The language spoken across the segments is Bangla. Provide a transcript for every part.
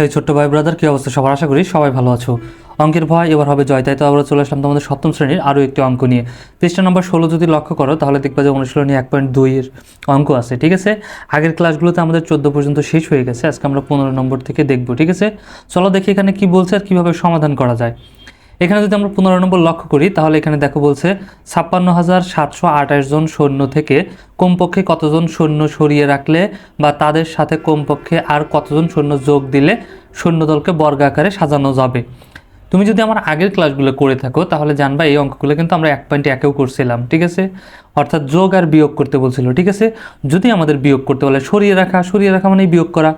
হে ছোট্ট ভাই ব্রাদার কী অবস্থা? সবার আশা করি সবাই ভালো আছো। অঙ্কের ভয়, এবার হবে জয়। তাই তো আমরা চলে আসলাম তোমাদের সপ্তম শ্রেণির আরও একটি অঙ্ক নিয়ে। পৃষ্ঠা নম্বর ষোলো যদি লক্ষ্য করো, তাহলে দেখবা যে অনুশীলনী এক পয়েন্ট দুইয়ের অঙ্ক আছে, ঠিক আছে? আগের ক্লাসগুলোতে আমাদের চোদ্দ পর্যন্ত শেষ হয়ে গেছে। আজকে আমরা পনেরো নম্বর থেকে দেখব, ঠিক আছে? চলো দেখি এখানে কি বলছে আর কীভাবে সমাধান করা যায়। এখানে যদি আমরা পনেরো নম্বর লক্ষ্য করি, তাহলে এখানে দেখো বলছে ছাপ্পান্ন হাজার সাতশো আঠাশ জন সৈন্য থেকে কমপক্ষে কতজন সৈন্য সরিয়ে রাখলে বা তাদের সাথে কমপক্ষে আর কতজন সৈন্য যোগ দিলে সৈন্যদলকে বর্গাকারে সাজানো যাবে? তুমি যদি আমার আগের ক্লাসগুলো করে থাকো, তাহলে জানবা এই অঙ্কগুলো কিন্তু আমরা এক পয়েন্টে একেও করছিলাম, ঠিক আছে? অর্থাৎ যোগ আর বিয়োগ করতে বলছিল, ঠিক আছে? যদি আমাদের বিয়োগ করতে বলে সরিয়ে রাখা সরিয়ে রাখা মানে বিয়োগ করা।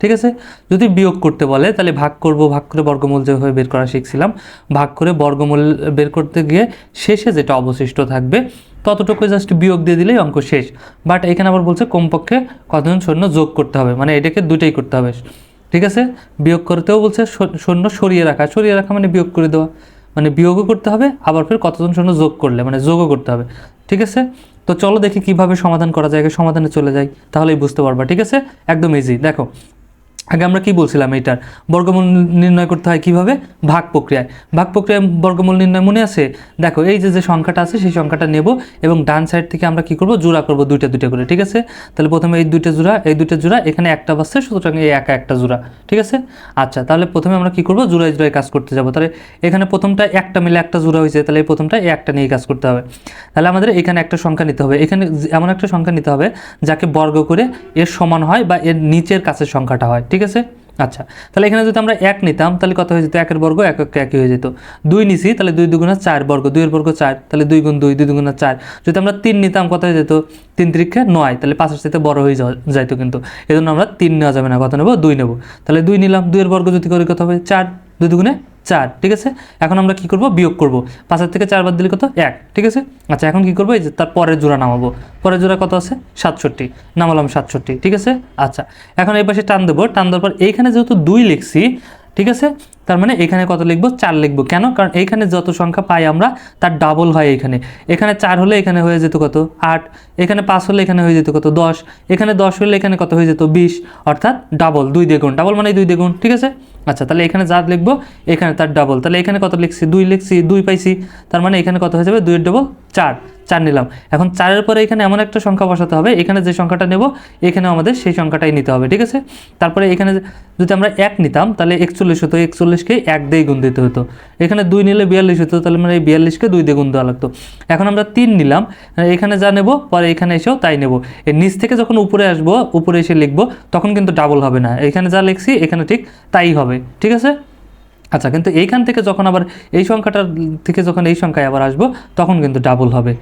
ঠিক আছে? যদি বিয়োগ করতে বলে, তাহলে ভাগ করব, ভাগ করে বর্গমূল যেভাবে বের করা শিখছিলাম, ভাগ করে বর্গমূল বের করতে গিয়ে শেষে যেটা অবশিষ্ট থাকবে, ততটুকু জাস্ট বিয়োগ দিয়ে দিলেই অঙ্ক শেষ। বাট এখানে আবার বলছে কমপক্ষে কতজন সৈন্য যোগ করতে হবে মানে এটাকে দুইটাই করতে হবে। ঠিক আছে? বিয়োগ করতেও বলছে সৈন্য সরিয়ে রাখা। সরিয়ে রাখা মানে বিয়োগ করে দেওয়া। মানে বিয়োগও করতে হবে, আবার ফের কতজন সৈন্য যোগ করলে মানে যোগও করতে হবে। ঠিক আছে? তো চলো দেখি কীভাবে সমাধান করা যায় সমাধানে চলে যাই, তাহলেই বুঝতে পারবা। ঠিক আছে? একদম ইজি দেখো আগে আমরা কি বলছিলাম এইটার? বর্গমূল নির্ণয় করতে হয় কীভাবে? ভাগ প্রক্রিয়ায়। ভাগ প্রক্রিয়ায় বর্গমূল নির্ণয় মনে আছে? দেখো, এই যে যে সংখ্যাটা আছে, সেই সংখ্যাটা নেব এবং ডান সাইড থেকে আমরা কি করব? জোড়া করব দুইটা দুইটা করে, ঠিক আছে? তাহলে প্রথমে এই দুইটা জোড়া, এই দুইটা জোড়া, এখানে একটা বাসছে সুতরাং এই একা একটা জোড়া, ঠিক আছে? আচ্ছা তাহলে প্রথমে আমরা কি করব? জোড়ায় জোড়ায় কাজ করতে যাব। তাহলে এখানে প্রথমটা একটা মিলে একটা জোড়া হয়েছে, তাহলে এই প্রথমটা একটা নিয়ে কাজ করতে হবে। তাহলে আমাদের এখানে একটা সংখ্যা নিতে হবে। এখানে এমন একটা সংখ্যা নিতে হবে যাকে বর্গ করে এর সমান হয় বা এর নিচের কাছের সংখ্যাটা হয়, ঠিক আছে? আচ্ছা তাহলে এখানে যদি আমরা এক নিতাম, তাহলে কত হয়ে যেত? একের বর্গ এক এক একই হয়ে যেত। দুই নিছি, তাহলে দুই দুগুণা চার বর্গ। দুইয়ের বর্গ চার, তাহলে দুই গুণ দুই দুই দুগুণা চার। যদি আমরা তিন নিতাম, কত হয়ে যেত? তিন তিরিক্ষে নয়, তাহলে পাঁচের সাথে বড় হয়ে যাইতো কিন্তু। এই জন্য আমরা তিন নেওয়া যাবে না। কত নেব? দুই নেব। তাহলে দুই নিলাম, দুইয়ের বর্গ যদি করি কত হবে? চার। দুই দুগুণে চার, ঠিক আছে? এখন আমরা কি করব? বিয়োগ করব। পাঁচের থেকে চার বাদ দিলে কত? এক, ঠিক আছে? আচ্ছা এখন কি করব? এই যে তার পরের জোড়া নামাবো। পরের জোড়া কত আছে? সাতষট্টি। নামালাম সাতষট্টি, ঠিক আছে? আচ্ছা এখন এই পাশে টান দেবো। টান দেওয়ার পর এইখানে যেহেতু দুই লিখছি, ঠিক আছে? তার মানে এখানে কত লিখব? চার লিখব। কেন? কারণ এইখানে যত সংখ্যা পাই আমরা, তার ডাবল হয় এখানে। এখানে চার হলে এখানে হয়ে যেত কত? আট। এখানে পাঁচ হলে এখানে হয়ে যেত কত? দশ। এখানে দশ হলে এখানে কত হয়ে যেত? বিশ। অর্থাৎ ডাবল দুই দ্বিগুণ। ডাবল মানে দুই দ্বিগুণ, ঠিক আছে? আচ্ছা তাহলে এখানে যা লিখব, এখানে তার ডাবল তাহলে এখানে কত লিখছি? দুই লিখছি, দুই পাইছি, তার মানে এখানে কত হয়ে যাবে? দুইয়ের ডাবল চার। চার নিলাম। এখন চারের পরে এখানে এমন একটা সংখ্যা বসাতে হবে, এখানে যে সংখ্যাটা নেব এখানে আমাদের সেই সংখ্যাটাই নিতে হবে, ঠিক আছে? তারপরে এখানে যদি আমরা এক নিতাম, তাহলে একচল্লিশ হতো, একচল্লিশকে এক দিয়ে গুণ দিতে হতো। এখানে দুই নিলে বিয়াল্লিশ হতো, তাহলে মানে এই বিয়াল্লিশকে দুই দিয়ে গুণ দেওয়া লাগতো। এখন আমরা তিন নিলাম এখানে যা নেব, পরে এখানে এসেও তাই নেব। এর নিচ থেকে যখন উপরে আসব, উপরে এসে লিখব, তখন কিন্তু ডাবল হবে না। এখানে যা লিখছি, এখানে ঠিক তাই হবে, ঠিক আছে? আচ্ছা কিন্তু এইখান থেকে যখন আবার এই সংখ্যাটার থেকে যখন এই সংখ্যায় আবার আসব, তখন কিন্তু ডাবল হবে।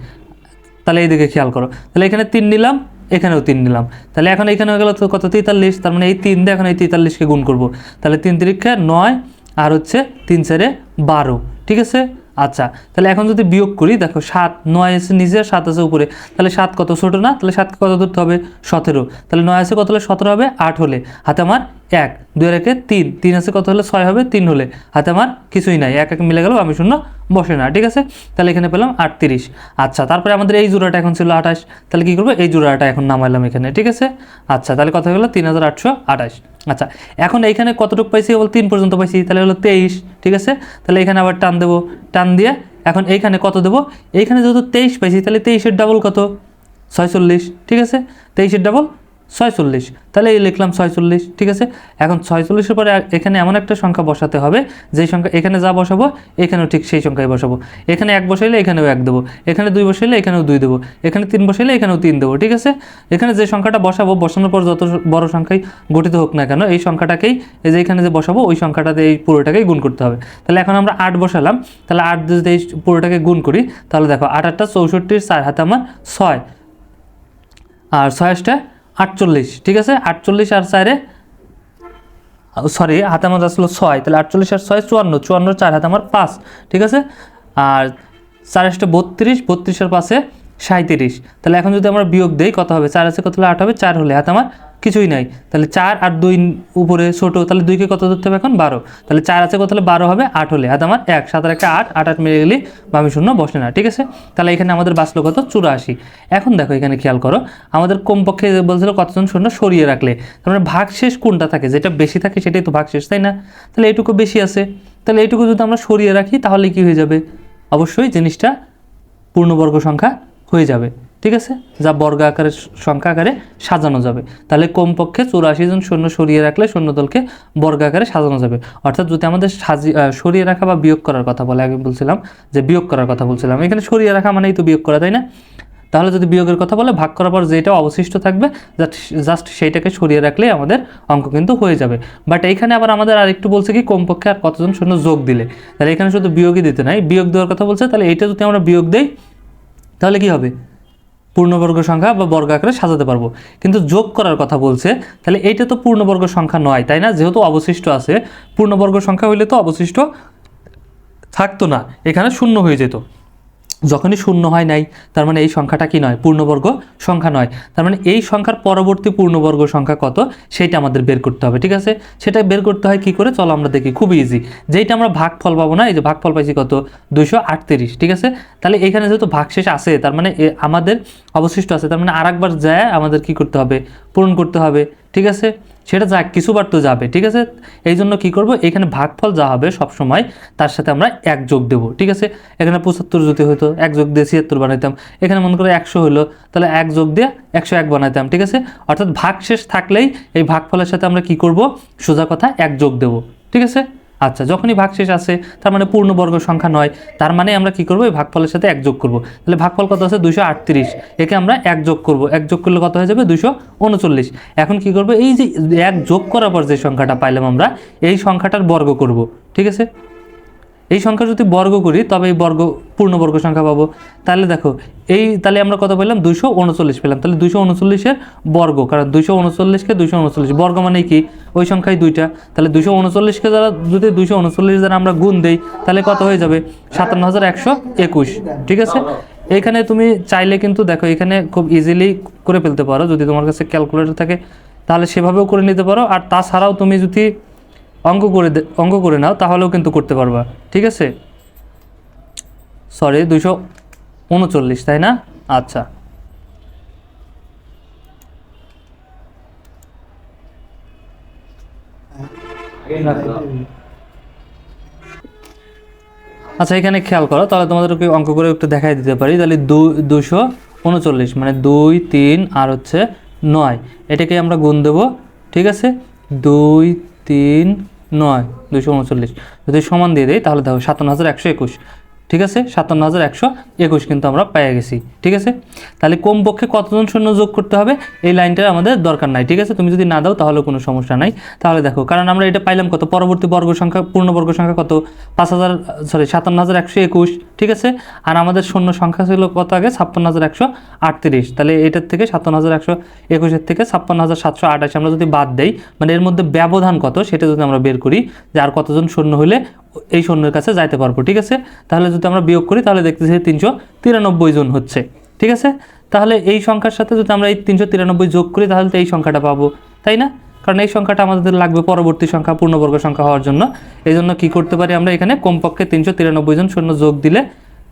তাহলে এই দিকে খেয়াল করো। তাহলে এখানে তিন নিলাম, এখানেও তিন নিলাম। তাহলে এখন এখানে হয়ে গেল কত? তেতাল্লিশ। তার মানে এই তিন দিয়ে এখন এই তেতাল্লিশকে গুণ করব। তাহলে তিন তিরিক্ষা নয়, আর হচ্ছে তিন চারে বারো। ঠিক আছে? আচ্ছা তাহলে এখন যদি বিয়োগ করি, দেখো সাত, নয় আছে নিচে, সাত আছে উপরে। তাহলে সাত কত? ছোটো না? তাহলে সাতকে কত ধরতে হবে? সতেরো। তাহলে নয় আছে কত হলে? সতেরো হবে, আট হলে। হাতে আমার এক, দুই একে তিন। তিন আছে কত হলে? ছয় হবে, তিন হলে। হাতে আমার কিছুই নাই, এক এক মিলে গেল, আমি শূন্য, বসে না, ঠিক আছে? তাহলে এখানে পেলাম আটত্রিশ। আচ্ছা তারপরে আমাদের এই জোড়াটা এখন ছিল আঠাশ। তাহলে কী করব? এই জোড়াটা এখন নামাইলাম এখানে, ঠিক আছে? আচ্ছা তাহলে কথা গেলো? তিন হাজার আটশো আঠাশ। আচ্ছা এখন এইখানে কতটুকু পাইছি? বল তিন পর্যন্ত পাইছি, তাহলে হলো তেইশ, ঠিক আছে? তাহলে এখানে আবার টান দেবো, টান দিয়ে এখন এইখানে কত দেবো? এইখানে যেহেতু তেইশ পাইছি, তাহলে তেইশের ডাবল কত? ছয়চল্লিশ, ঠিক আছে? তেইশের ডাবল ছয়চল্লিশ। তাহলে এই লিখলাম ছয়চল্লিশ, ঠিক আছে? এখন ছয়চল্লিশের পরে এখানে এমন একটা সংখ্যা বসাতে হবে যেই সংখ্যা এখানে যা বসাবো, এখানেও ঠিক সেই সংখ্যায় বসাবো। এখানে এক বসাইলে এখানেও এক দেবো, এখানে দুই বসাইলে এখানেও দুই দেবো, এখানে তিন বসাইলে এখানেও তিন দেবো, ঠিক আছে? এখানে যে সংখ্যাটা বসাবো, বসানোর পর যত বড় সংখ্যাই গঠিত হোক না কেন, এই সংখ্যাটাকেই, এই যে এখানে যে বসাবো, ওই সংখ্যাটাতে এই পুরোটাকেই গুণ করতে হবে। তাহলে এখন আমরা আট বসালাম, তাহলে আট যদি এই পুরোটাকে গুণ করি, তাহলে দেখো, আট আটটা চৌষট্টির চার হাতে আমার ছয়। আর ছয়াশটা আটচল্লিশ, ঠিক আছে? আটচল্লিশ আর চারে সরি হাতে আমার আসলো ছয়, তাহলে আটচল্লিশ আর ছয় চুয়ান্ন চুয়ান্ন চার, হাতে আমার পাঁচ, ঠিক আছে? আর চার আসটা বত্রিশ, বত্রিশের পাশে সাঁত্রিশ তাহলে এখন যদি আমরা বিয়োগ দেই, কত হবে? চার আছে কত? হলে আট হবে, চার হলে হাতে আমার কিছুই নাই। তাহলে চার আর দুই উপরে ছোট, তাহলে দুইকে কত ধরতে হবে এখন? বারো। তাহলে চার আছে কত হলে? বারো হবে, আট হলে। আর আমার এক, সাত আর একটা আট আট আট মিলে গেলে বামি শূন্য বসে না, ঠিক আছে? তাহলে এখানে আমাদের বাঁচলো কত? চুরাশি। এখন দেখো, এখানে খেয়াল করো, আমাদের কমপক্ষে বলছিল কতজন শূন্য? সরিয়ে রাখলে। তার মানে ভাগ শেষ কোনটা থাকে? যেটা বেশি থাকে সেটাই তো ভাগ শেষ তাই না? তাহলে এইটুকু বেশি আছে। তাহলে এইটুকু যদি আমরা সরিয়ে রাখি, তাহলে কি হয়ে যাবে? অবশ্যই জিনিসটা পূর্ণবর্গ সংখ্যা হয়ে যাবে। ঠিক আছে? যা বর্গ আকারে সংখ্যা আকারে সাজানো যাবে। তাহলে কমপক্ষে চুরাশি জন শূন্য সরিয়ে রাখলে শূন্যদলকে বর্গ আকারে সাজানো যাবে। অর্থাৎ যদি আমাদের সাজি সরিয়ে রাখা বা বিয়োগ করার কথা বলে, আগে বলছিলাম যে বিয়োগ করার কথা বলছিলাম। এখানে সরিয়ে রাখা মানেই তো বিয়োগ করা, তাই না? তাহলে যদি বিয়োগের কথা বলে, ভাগ করার পর যেটা অবশিষ্ট থাকবে জাস্ট সেইটাকে সরিয়ে রাখলে আমাদের অঙ্ক কিন্তু হয়ে যাবে। বাট এইখানে আবার আমাদের আরেকটু বলছে কি, কমপক্ষে আর কতজন শূন্য যোগ দিলে? তাহলে এখানে শুধু বিয়োগই দিতে নাই, বিয়োগ দেওয়ার কথা বলছে, তাহলে এটা যদি আমরা বিয়োগ দেই, তাহলে কি হবে? পূর্ণবর্গ সংখ্যা বা বর্গ আকারে সাজাতে পারব। কিন্তু যোগ করার কথা বলছে, তাহলে এইটা তো পূর্ণবর্গ সংখ্যা নয়, তাই না? যেহেতু অবশিষ্ট আছে, পূর্ণবর্গ সংখ্যা হইলে তো অবশিষ্ট থাকতো না, এখানে শূন্য হয়ে যেত। যখনই শূন্য হয় নাই, তার মানে এই সংখ্যাটা কি নয়? পূর্ণবর্গ সংখ্যা নয়। তার মানে এই সংখ্যার পরবর্তী পূর্ণবর্গ সংখ্যা কত? সেইটা আমাদের বের করতে হবে, ঠিক আছে? সেটা বের করতে হয় কি করে? চলো আমরা দেখি, খুবই ইজি যেইটা আমরা ভাগফল পাবো না, এই যে ভাগফল পাইছি কত? দুইশো আটত্রিশ, ঠিক আছে? তাহলে এখানে যেহেতু ভাগশেষ আছে, তার মানে আমাদের অবশিষ্ট আছে, তার মানে আরেকবার যায় আমাদের কি করতে হবে? পূরণ করতে হবে। ঠিক আছে? সেটা যাক কিছুবার তো যাবে, ঠিক আছে? এই জন্য কী করব? এখানে ভাগফল যা হবে সবসময় তার সাথে আমরা এক যোগ দেবো, ঠিক আছে? এখানে পঁচাত্তর যদি হতো এক যোগ দিয়ে ছিয়াত্তর বানাইতাম। এখানে মনে করো একশো হলো তাহলে এক যোগ দিয়ে একশো এক বানাইতাম, ঠিক আছে? অর্থাৎ ভাগ শেষ থাকলেই এই ভাগফলের সাথে আমরা কি করব? সোজা কথা এক যোগ দেবো, ঠিক আছে? আচ্ছা যখনই ভাগশেষ আছে, তার মানে পূর্ণবর্গ সংখ্যা নয়, তার মানে আমরা কি করব? এই ভাগফলের সাথে একযোগ করব। তাহলে ভাগফল কত আছে? দুশো আটত্রিশ। একে আমরা একযোগ করব। একযোগ করলে কত হয়ে যাবে? দুশো উনচল্লিশ। এখন কি করব? এই যে এক যোগ করার পর যে সংখ্যাটা পাইলাম আমরা, এই সংখ্যাটার বর্গ করব। ঠিক আছে? এই সংখ্যা যদি বর্গ করি, তবে এই বর্গ, পূর্ণবর্গ সংখ্যা পাবো। তাহলে দেখো, এই, তাহলে আমরা কত পেলাম? দুইশো উনচল্লিশ পেলাম। তাহলে দুইশো উনচল্লিশের বর্গ, কারণ দুইশো উনচল্লিশকে দুইশো উনচল্লিশ, বর্গ মানে কি? ওই সংখ্যায় দুইটা। তাহলে দুইশো উনচল্লিশকে যারা, যদি দুইশো উনচল্লিশ দ্বারা আমরা গুণ দেই, তাহলে কত হয়ে যাবে? সাতান্ন হাজার একশো একুশ। ঠিক আছে? এখানে তুমি চাইলে কিন্তু দেখো, এখানে খুব ইজিলি করে ফেলতে পারো। যদি তোমার কাছে ক্যালকুলেটর থাকে, তাহলে সেভাবেও করে নিতে পারো। আর তাছাড়াও তুমি যদি অঙ্ক করে অঙ্ক করে নাও, তাহলেও কিন্তু করতে পারবা। ঠিক আছে? সরি দুইশো উনচল্লিশ, তাই না? আচ্ছা। আচ্ছা এখানে খেয়াল করো, তাহলে তোমাদেরকে অঙ্ক করে একটু দেখাই দিতে পারি। তাহলে দুশো উনচল্লিশ মানে দুই, তিন, আর হচ্ছে নয়। এটাকে আমরা গুণ দেবো, ঠিক আছে? দুই তিন নয় দুশো উনচল্লিশ। যদি সমান দিয়ে দেয় তাহলে দেখো সাতান্ন হাজার একশো একুশ। ঠিক আছে? সাতান্ন হাজার একশো একুশ কিন্তু আমরা পেয়ে গেছি, ঠিক আছে? তাহলে কমপক্ষে কতজন শূন্য যোগ করতে হবে? এই লাইনটার আমাদের দরকার নাই, ঠিক আছে? তুমি যদি না দাও তাহলে কোনো সমস্যা নাই। তাহলে দেখো, কারণ আমরা এটা পাইলাম কত? পরবর্তী বর্গ সংখ্যা পূর্ণবর্গ সংখ্যা কত? পাঁচ হাজার সরি সাতান্ন হাজার একশো একুশ, ঠিক আছে? আর আমাদের শূন্য সংখ্যা ছিল কত আগে? ছাপ্পান্ন হাজার একশো আটত্রিশ। তাহলে এটার থেকে সাতান্ন হাজার একশো একুশের থেকে ছাপ্পান্ন হাজার সাতশো আঠাশ আমরা যদি বাদ দেই মানে এর মধ্যে ব্যবধান কত? সেটা যদি আমরা বের করি, যে আর কতজন শূন্য হলে এই শূন্যের কাছে যাইতে পারব, ঠিক আছে? তাহলে যদি আমরা বিয়োগ করি, তাহলে দেখতেছি তিনশো তিরানব্বই জন হচ্ছে, ঠিক আছে? তাহলে এই সংখ্যার সাথে যদি আমরা এই তিনশো তিরানব্বই যোগ করি, তাহলে তো এই সংখ্যাটা পাবো, তাই না? কারণ এই সংখ্যাটা আমাদের লাগবে পরবর্তী সংখ্যা, পূর্ণবর্গ সংখ্যা হওয়ার জন্য। এই জন্য কী করতে পারি আমরা এখানে? কমপক্ষে তিনশো তিরানব্বই জন শূন্য যোগ দিলে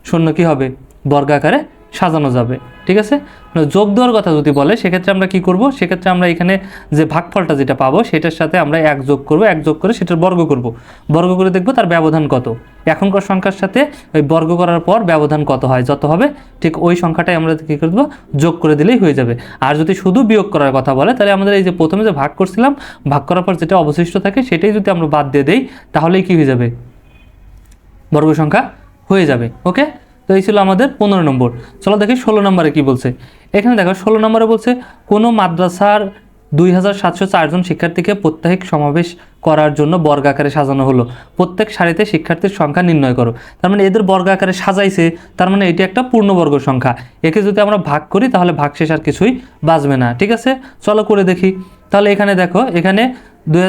শূন্য কী হবে? বর্গাকারে সাজানো যাবে। ঠিক আছে? মানে যোগ দেওয়ার কথা যদি বলে, সেক্ষেত্রে আমরা কি করব? সেক্ষেত্রে আমরা এখানে যে ভাগফলটা যেটা পাবো, সেটার সাথে আমরা এক যোগ করব। এক যোগ করে সেটার বর্গ করব। বর্গ করে দেখব তার ব্যবধান কত। এখনকার সংখ্যার সাথে ওই বর্গ করার পর ব্যবধান কত হয়, যত হবে, ঠিক ওই সংখ্যাটাই আমরা কী করব? যোগ করে দিলেই হয়ে যাবে। আর যদি শুধু বিয়োগ করার কথা বলে, তাহলে আমাদের এই যে প্রথমে যে ভাগ করছিলাম, ভাগ করার পর যেটা অবশিষ্ট থাকে, সেটাই যদি আমরা বাদ দিয়ে দেই, তাহলেই কী হয়ে যাবে? বর্গ সংখ্যা হয়ে যাবে ওকে তো এই ছিল আমাদের পনেরো নম্বর। চলো দেখি ষোলো নম্বরে কি বলছে। এখানে দেখো, ষোলো নম্বরে বলছে, কোনো মাদ্রাসার দুই হাজার সাতশো চারজন শিক্ষার্থীকে প্রত্যেক সমাবেশ করার জন্য বর্গাকারে সাজানো হলো। প্রত্যেক সারিতে শিক্ষার্থীর সংখ্যা নির্ণয় করো। তার মানে এদের বর্গাকারে সাজাইছে, তার মানে এটি একটা পূর্ণবর্গ সংখ্যা। একে যদি আমরা ভাগ করি, তাহলে ভাগশেষ আর কিছুই বাঁচবে না। ঠিক আছে? চলো করে দেখি। তাহলে এখানে দেখো, এখানে দুই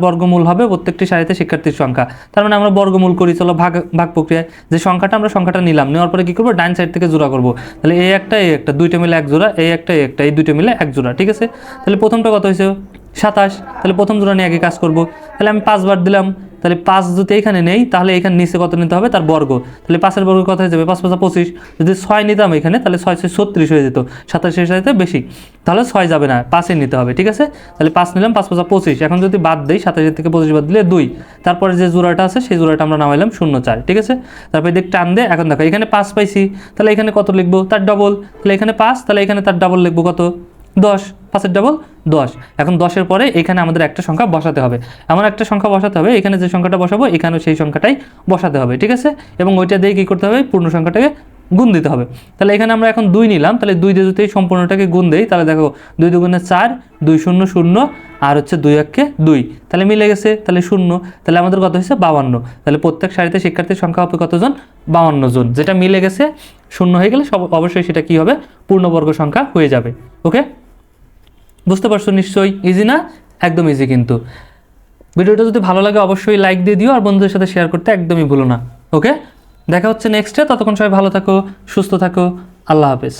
বর্গমূল হবে প্রত্যেকটি সারিতে শিক্ষার্থীর সংখ্যা। তার মানে আমরা বর্গমূল করি, চলো ভাগ ভাগ প্রক্রিয়ায়। যে সংখ্যাটা আমরা, সংখ্যাটা নিলাম, নেওয়ার পরে কী করব? ডাইন সাইড থেকে জোড়া করব। তাহলে এই একটা এই একটা, দুইটা মিলে এক জোড়া এই একটা এই একটা, এই দুইটা মিলে এক জোড়া, ঠিক আছে? তাহলে প্রথমটা কত হয়েছে? সাতাশ। তাহলে প্রথম জোড়া নিয়ে আগে কাজ করব। তাহলে আমি পাঁচবার দিলাম। তাহলে পাঁচ যদি এখানে নেই, তাহলে এখানে নিচে কত নিতে হবে? তার বর্গ। তাহলে পাঁচের বর্গ কত হয়ে যাবে? পাঁচ পাঁচা পঁচিশ। যদি ছয় নিতাম এখানে, তাহলে ছয় ছয় ছত্রিশ হয়ে যেত। সাতাশের সাথে বেশি। তাহলে ছয় যাবে না পাঁচে নিতে হবে, ঠিক আছে? তাহলে পাঁচ নিলাম, পাঁচ পাঁচা পঁচিশ। এখন যদি বাদ দিই, সাতাশের থেকে পঁচিশ বাদ দিলে দুই। তারপরে যে জোড়াটা আছে, সেই জোড়াটা আমরা নামাইলাম শূন্য চার, ঠিক আছে? তারপরে দিক টান দে, এখন দেখো, এখানে পাঁচ পাইছি। তাহলে এখানে কত লিখব? তার ডবল তাহলে এখানে পাঁচ, তাহলে এখানে তার ডবল লিখব কত? দশ, পাঁচের ডাবল দশ। এখন দশের পরে এখানে আমাদের একটা সংখ্যা বসাতে হবে। এমন একটা সংখ্যা বসাতে হবে, এখানে যে সংখ্যাটা বসাবো, এখানেও সেই সংখ্যাটাই বসাতে হবে, ঠিক আছে? এবং ওইটা দিয়ে কী করতে হবে? পূর্ণ সংখ্যাটাকে গুণ দিতে হবে। তাহলে এখানে আমরা এখন দুই নিলাম, তাহলে দুই দিয়ে যদি সম্পূর্ণটাকে গুণ দেই, তাহলে দেখো দুই দুগুণে চার, দুই শূন্য শূন্য, আর হচ্ছে দুই এককে দুই। তাহলে মিলে গেছে, তাহলে শূন্য। তাহলে আমাদের কত হয়েছে? বাউান্ন তাহলে প্রত্যেক সারিতে শিক্ষার্থীর সংখ্যা হবে কতজন? বাউান্ন জন। যেটা মিলে গেছে, শূন্য হয়ে গেলে সব অবশ্যই সেটা কি হবে? পূর্ণবর্গ সংখ্যা হয়ে যাবে। ওকে বুঝতে পারছ নিশ্চয়ই? ইজি না? একদম ইজি কিন্তু। ভিডিওটা যদি ভালো লাগে অবশ্যই লাইক দিয়ে দিও আর বন্ধুদের সাথে শেয়ার করতে একদমই ভুলো না। ওকে দেখা হচ্ছে নেক্সটে ততক্ষণ সবাই ভালো থাকো, সুস্থ থাকো। আল্লাহ হাফেজ।